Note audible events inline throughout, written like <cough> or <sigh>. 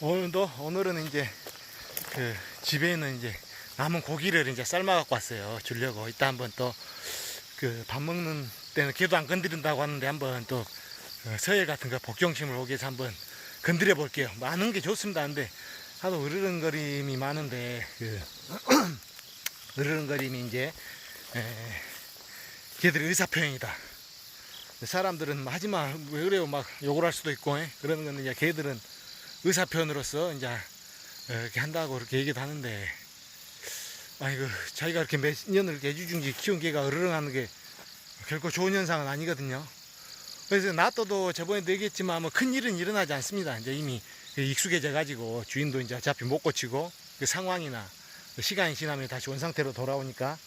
오늘도 오늘은 이제 그 집에 있는 이제 남은 고기를 이제 삶아 갖고 왔어요. 주려고 이따 한번 또 그 밥 먹는 때는 걔도 안 건드린다고 하는데 한번 또 어, 서예 같은 거 복경심을 오기 위해서 한번 건드려 볼게요. 많은 게 좋습니다. 근데 하도 으르렁거림이 많은데 그 <clears throat> 으르렁거림이 이제 에, 걔들의 의사표현이다. 사람들은 뭐 하지 마, 왜 그래요? 막 욕을 할 수도 있고, 에? 그러는 건데, 이제 걔들은 의사표현으로서 이제 어, 이렇게 한다고 그렇게 얘기도 하는데, 아이고, 자기가 이렇게 몇 년을 애주중지 키운 개가 으르렁하는 게 결코 좋은 현상은 아니거든요. 그래서 놔둬도 저번에도 얘기했지만 뭐 큰 일은 일어나지 않습니다. 이제 이미 익숙해져 가지고 주인도 이제 어차피 못 고치고 그 상황이나 그 시간이 지나면 다시 원 상태로 돌아오니까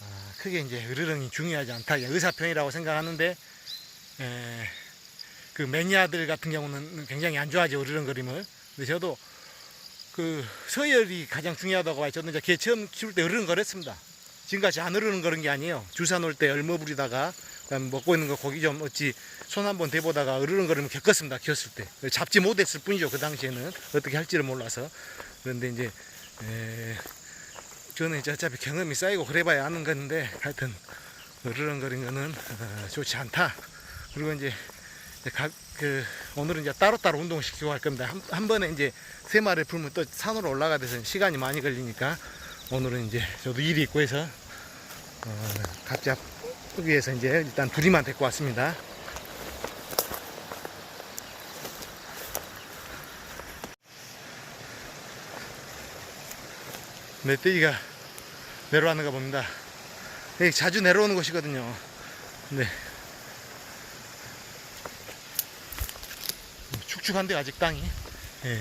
아, 크게 이제 으르렁이 중요하지 않다. 이게 의사표현이라고 생각하는데 에, 그 매니아들 같은 경우는 굉장히 안 좋아하죠 으르렁거림을. 근데 저도 그 서열이 가장 중요하다고 봐요. 저는 이제 개 처음 키울 때 으르렁거렸습니다. 지금까지 안 으르렁거린 게 아니에요. 주사 놓을 때 얼머 부리다가 먹고 있는 거 고기 좀 어찌 손 한번 대보다가 으르렁거리면 겪었습니다. 키웠을 때 잡지 못했을 뿐이죠. 그 당시에는 어떻게 할지를 몰라서 그런데 이제 에, 저는 이제 어차피 경험이 쌓이고 그래봐야 아는 건데 하여튼 으르렁거린 거는 어, 좋지 않다. 그리고 이제 가- 그 오늘은 이제 따로따로 운동을 시키고 할 겁니다. 한, 한 번에 이제 세 마리를 풀면 또 산으로 올라가 돼서 시간이 많이 걸리니까 오늘은 이제 저도 일이 있고 해서 어, 각자 위해서 이제 일단 둘이만 데리고 왔습니다. 멧돼지가 내려왔는가 봅니다. 여기 자주 내려오는 곳이거든요. 네. 축축한데 아직 땅이. 예.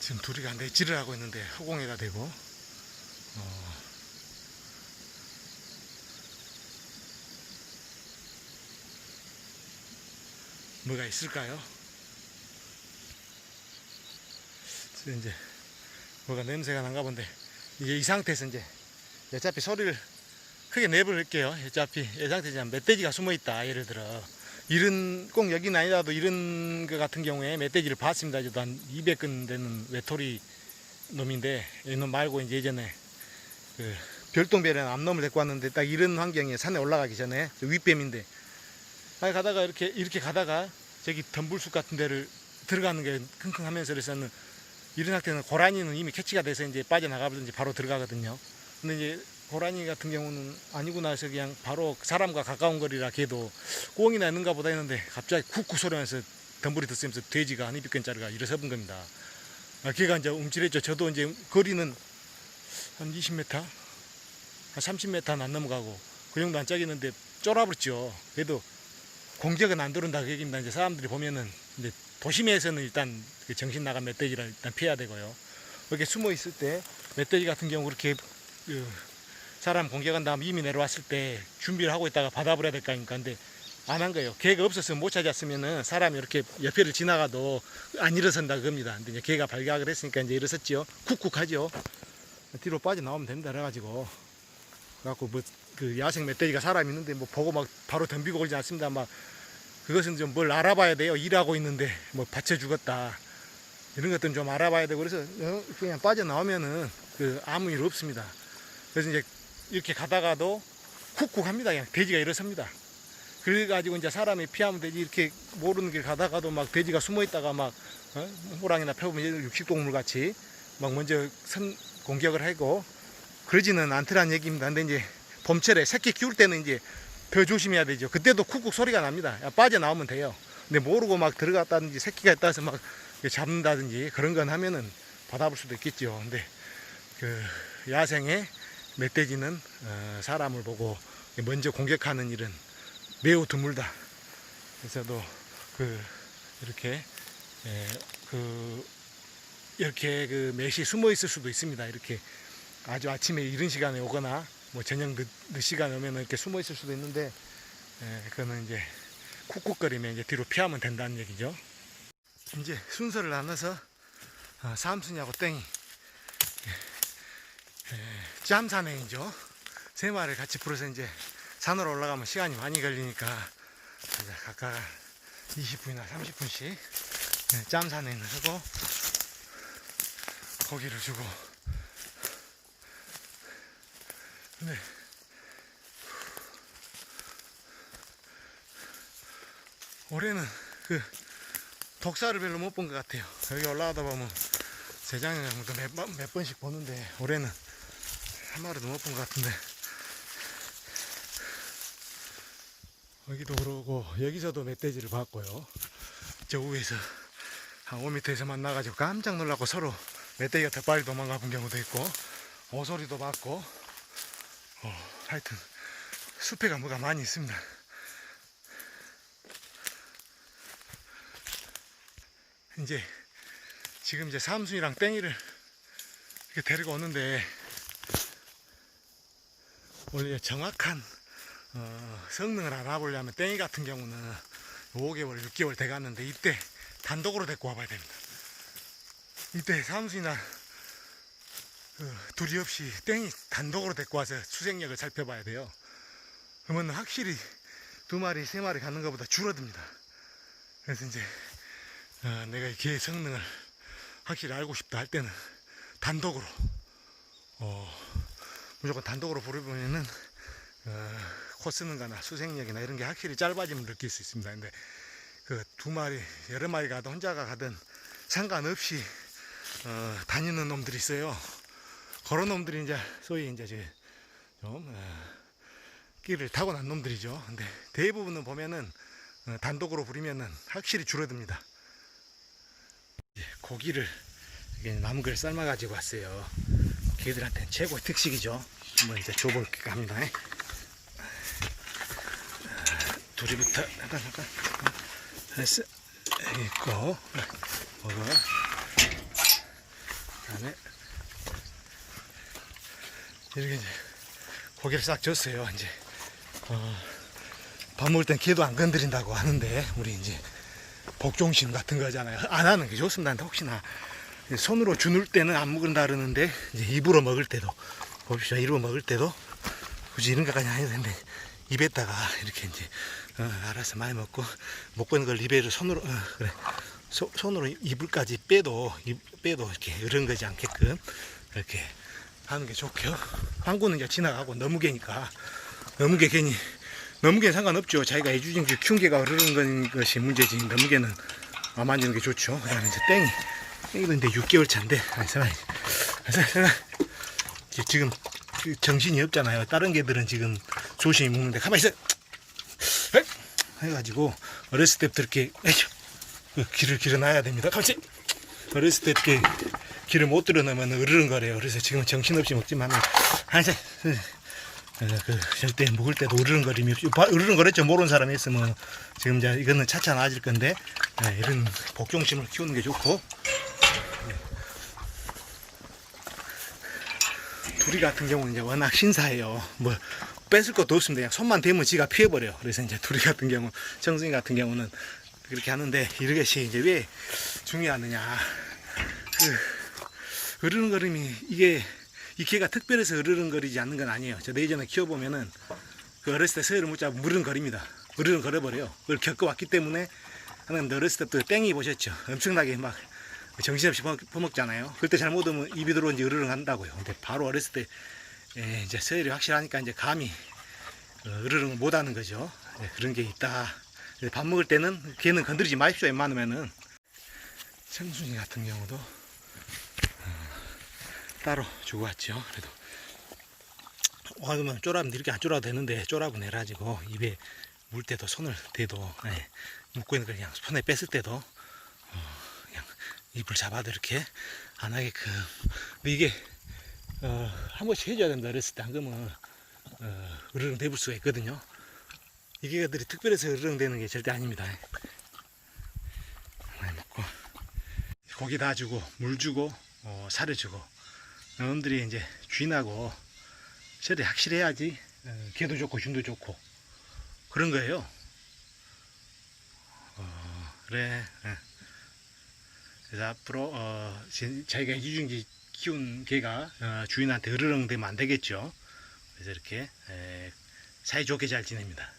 지금 둘이 가 내질을 하고 있는데 허공에다 대고 뭐가 있을까요? 이제 뭐가 냄새가 난가 본데 이게 이 상태에서 이제 어차피 소리를 크게 내버릴게요. 어차피 이 상태에서 멧돼지가 숨어 있다. 예를 들어 이런 꼭 여기는 아니라도 이런 거 같은 경우에 멧돼지를 봤습니다. 저도 한 200건 되는 외톨이 놈인데 이놈 말고 이제 예전에 그 별똥별이라는 암놈을 데리고 왔는데 딱 이런 환경에 산에 올라가기 전에 저 윗뱀인데 아 가다가 이렇게 이렇게 가다가 저기 덤불숲 같은 데를 들어가는 게 킁킁 하면서 그래서는 이런 상태는 고라니는 이미 캐치가 돼서 이제 빠져나가든지 바로 들어가거든요. 근데 이제 고라니 같은 경우는 아니구나 해서 그냥 바로 사람과 가까운 거리라 걔도 꽁이나 있는가 보다 했는데 갑자기 쿡쿡 소리면서 덤불이 듣으면서 돼지가 한 200근짜리가 일어서본 겁니다. 아, 걔가 이제 움찔했죠. 저도 이제 거리는 한 20m, 한 30m는 안 넘어가고 그 정도 안 짜겠는데 쫄아버렸죠. 그래도 공격은 안 들어온다 그 얘기입니다. 이제 사람들이 보면은 이제 도심에서는 일단 그 정신 나간 멧돼지를 일단 피해야 되고요. 이렇게 숨어 있을 때 멧돼지 같은 경우 그렇게 그 사람 공격한 다음 이미 내려왔을 때 준비를 하고 있다가 받아버려야 될 거 아닙니까? 근데 안 한 거예요. 개가 없었으면 못 찾았으면은 사람이 이렇게 옆에를 지나가도 안 일어선다 그겁니다. 근데 이제 개가 발각을 했으니까 이제 일어섰지요. 쿡쿡하죠. 뒤로 빠져나오면 됩니다. 그래가지고. 그래갖고 뭐 그 야생 멧돼지가 사람 있는데 뭐 보고 막 바로 덤비고 그러지 않습니다. 막 그것은 좀 뭘 알아봐야 돼요. 일하고 있는데 뭐 받쳐 죽었다. 이런 것들은 좀 알아봐야 되고 그래서 어, 그냥 빠져나오면은 그 아무 일 없습니다. 그래서 이제 이렇게 가다가도 쿡쿡 합니다. 그냥 돼지가 일어섭니다. 그래가지고 이제 사람이 피하면 되지 이렇게 모르는 길 가다가도 막 돼지가 숨어 있다가 막 어? 호랑이나 펴보면 육식동물 같이 막 먼저 선 공격을 하고 그러지는 않더란 얘기입니다. 근데 이제 봄철에 새끼 키울 때는 이제 더 조심해야 되죠. 그때도 쿡쿡 소리가 납니다. 야, 빠져나오면 돼요. 근데 모르고 막 들어갔다든지 새끼가 있다 해서 막 잡는다든지 그런 건 하면은 받아볼 수도 있겠죠. 근데 그 야생의 멧돼지는 어, 사람을 보고 먼저 공격하는 일은 매우 드물다. 그래서도 그 이렇게 에, 그 이렇게 그 매시 숨어 있을 수도 있습니다. 이렇게 아주 아침에 이른 시간에 오거나 뭐 저녁 늦, 늦 시간에 오면 이렇게 숨어 있을 수도 있는데 예, 그거는 이제 쿡쿡거리면 이제 뒤로 피하면 된다는 얘기죠. 이제 순서를 나눠서 어, 삼순이하고 땡이 예, 예, 짬산행이죠. 세 마리를 같이 풀어서 이제 산으로 올라가면 시간이 많이 걸리니까 각각 20분이나 30분씩 예, 짬산행을 하고 고기를 주고 네. 올해는 그 독사를 별로 못 본 것 같아요. 여기 올라가다 보면 세장에도 몇, 번- 몇 번씩 보는데 올해는 한 마리도 못 본 것 같은데 여기도 그러고 여기서도 멧돼지를 봤고요. 저 위에서 한 5m에서 만나가지고 깜짝 놀라고 서로 멧돼지가 더 빨리 도망가 본 경우도 있고 오소리도 봤고 어, 하여튼 숲에 가 뭐가 많이 있습니다. 이제 지금 이제 삼순이랑 땡이를 이렇게 데리고 오는데 원래 정확한 어, 성능을 알아보려면 땡이 같은 경우는 5개월, 6개월 돼갔는데 이때 단독으로 데리고 와봐야 됩니다. 이때 삼순이나 그 둘이 없이 땡이 단독으로 데리고 와서 수생력을 살펴봐야 돼요. 그러면 확실히 두 마리, 세 마리 가는 것보다 줄어듭니다. 그래서 이제 어, 내가 이 개의 성능을 확실히 알고 싶다 할 때는 단독으로 어, 무조건 단독으로 부르면은 어, 코 쓰는 거나 수생력이나 이런 게 확실히 짧아짐을 느낄 수 있습니다. 근데 그 두 마리, 여러 마리 가든 혼자가 가든 상관없이 어, 다니는 놈들이 있어요. 그런 놈들이 이제 소위 이제 저- 좀 어, 끼를 타고난 놈들이죠. 근데 대부분은 보면은 어, 단독으로 부리면은 확실히 줄어듭니다. 고기를 나무글 삶아 가지고 왔어요. 개들한테는 최고의 특식이죠. 한번 이제 줘볼까 합니다. 둘이부터 잠깐 잠깐 됐어 있고 먹어 그다음에 이렇게 이제 고기를 싹 줬어요. 이제 어, 밥 먹을 땐 개도 안 건드린다고 하는데 우리 이제 복종심 같은 거잖아요. 안 하는 게 좋습니다. 근데 혹시나 손으로 주눌 때는 안 먹는다 그러는데 이제 입으로 먹을 때도 봅시다. 입으로 먹을 때도 굳이 이런 것까지 안 해도 되는데 입에다가 이렇게 이제 어, 알아서 많이 먹고 먹고 있는 걸 입에 손으로 어, 그래 소- 손으로 이불까지 빼도 입, 빼도 이렇게 으른거지 않게끔 이렇게 하는 게 좋고요. 항구는 이제 지나가고 너무개니까 너무개 괜히 너무개는 상관없죠. 자기가 애주진 그 개가 흐르는 건 것이 문제지. 너무개는 안 만지는 게 좋죠. 그 다음에 이제 땡이 땡이도 이제 6개월 차인데 아이서 아이서 이제 지금 그 정신이 없잖아요. 다른 개들은 지금 조심히 먹는데 가만히 있어. 해가지고 어렸을 때부터 이렇게 그 길을 길어놔야 됩니다. 가만히. 어렸을 때 이렇게 길을 못 들어놓으면 으르렁거려요. 그래서 지금 정신없이 먹지만 한세 그 절대 먹을 때도 으르렁거림이 없이 바- 으르렁거렸죠. 모르는 사람이 있으면 지금 이제 이거는 차차 나아질 건데 네, 이런 복종심을 키우는 게 좋고 둘이 같은 경우는 이제 워낙 신사해요. 뭐 뺏을 것도 없습니다. 그냥 손만 대면 지가 피해버려. 그래서 이제 둘이 같은 경우, 정승이 같은 경우는 그렇게 하는데 이것이 이제 왜 중요하느냐. 그 으르렁거림이 이게 이 개가 특별해서 으르렁거리지 않는 건 아니에요. 저 예전에 키워보면은 그 어렸을 때 서열을 못 잡으면 무릉거립니다. 으르렁거려버려요. 그걸 겪어왔기 때문에 하는 어렸을 때부터 땡이 보셨죠. 엄청나게 막 정신없이 퍼- 퍼먹잖아요. 그때 잘 못 오면 입이 들어온지 으르렁 한다고요. 근데 바로 어렸을 때 예, 이제 서열이 확실하니까 이제 감이 어, 으르렁을 못 하는 거죠. 예, 그런 게 있다. 밥 먹을 때는 걔는 건드리지 마십시오. 웬만하면은 청순이 같은 경우도 어, 따로 주고 왔죠. 그래도 와그면 쪼라면 이렇게 안 쪼라도 되는데 쪼라고 내가지고 입에 물 때도 손을 대도 예, 묻고 있는 걸 그냥 손에 뺐을 때도 어, 그냥 입을 잡아도 이렇게 안 하게끔 근데 이게 어, 한 번씩 해줘야 된다 그랬을 때 안 그러면 어, 으르렁 대볼 수가 있거든요. 이 개들이 특별해서 으르렁 대는 게 절대 아닙니다. 많이 먹고. 고기 다 주고 물 주고 어, 사료 주고 놈들이 이제 주인하고 철이 확실해야지 어, 개도 좋고 균도 좋고 그런 거예요. 어, 그래. 예. 그래서 앞으로 어, 지- 자기가 이중지 키운 개가 어, 주인한테 으르렁대면 안 되겠죠. 그래서 이렇게 에, 사이좋게 잘 지냅니다.